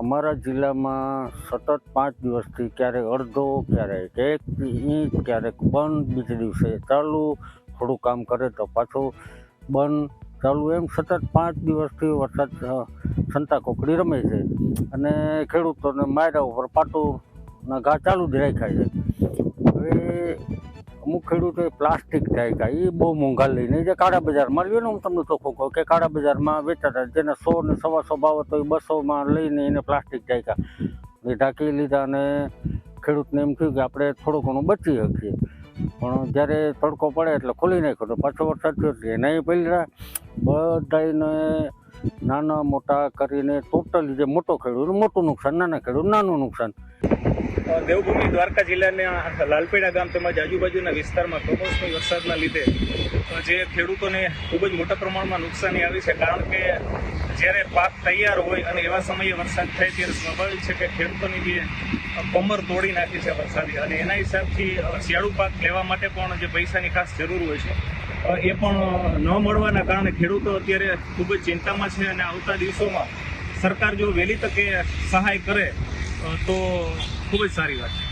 અમારા જિલ્લામાં સતત પાંચ દિવસથી ક્યારેક અડધો, ક્યારેક એક ઇંચ, ક્યારેક બંધ બીજે દિવસે ચાલુ, થોડું કામ કરે તો પાછું બંધ ચાલુ. એમ સતત પાંચ દિવસથી વરસાદ સંતા કોકડી રમે છે અને ખેડૂતોને માયરા ઉપર પાટુના ઘા ચાલુ જ રાખ્યા છે. અમુક ખેડૂતો પ્લાસ્ટિક રાખ્યા એ બહુ મોંઘા લઈને જે કાળા બજારમાં લ્યો ને હું તમને ચોખ્ખું કહું કે કાળા બજારમાં વેચાતા જેને સો ને સવા સો ભાવ હતો, એ બસોમાં લઈને એને પ્લાસ્ટિક રાખ્યા એ ઢાંકી લીધા અને ખેડૂતને એમ થયું કે આપણે થોડું ઘણું બચી શકીએ. પણ જ્યારે તડકો પડે એટલે ખોલી નાખ્યો તો પાછો વરસાદ થયો એટલે એનાય પહેલા બધાને નાના મોટા કરીને ટોટલી જે મોટો ખેડૂત મોટું નુકસાન, નાના ખેડૂત, નાનું નુકસાન. દેવભૂમિ દ્વારકા જિલ્લાના લાલપેડા ગામ તેમજ આજુબાજુના વિસ્તારમાં કમોસમી વરસાદના લીધે જે ખેડૂતોને ખૂબ જ મોટા પ્રમાણમાં નુકસાની આવી છે, કારણ કે જ્યારે પાક તૈયાર હોય અને એવા સમયે વરસાદ થાય ત્યારે સ્વાભાવિક છે કે ખેડૂતોની જે કમર તોડી નાખી છે વરસાદી. અને એના હિસાબથી શિયાળુ પાક લેવા માટે પણ જે પૈસાની ખાસ જરૂર હોય છે. એ પણ ન મળવાના કારણે ખેડૂતો અત્યારે ખૂબ જ ચિંતામાં છે અને આવતા દિવસોમાં સરકાર જો વહેલી તકે સહાય કરે તો ખૂબ જ સારી વાત છે.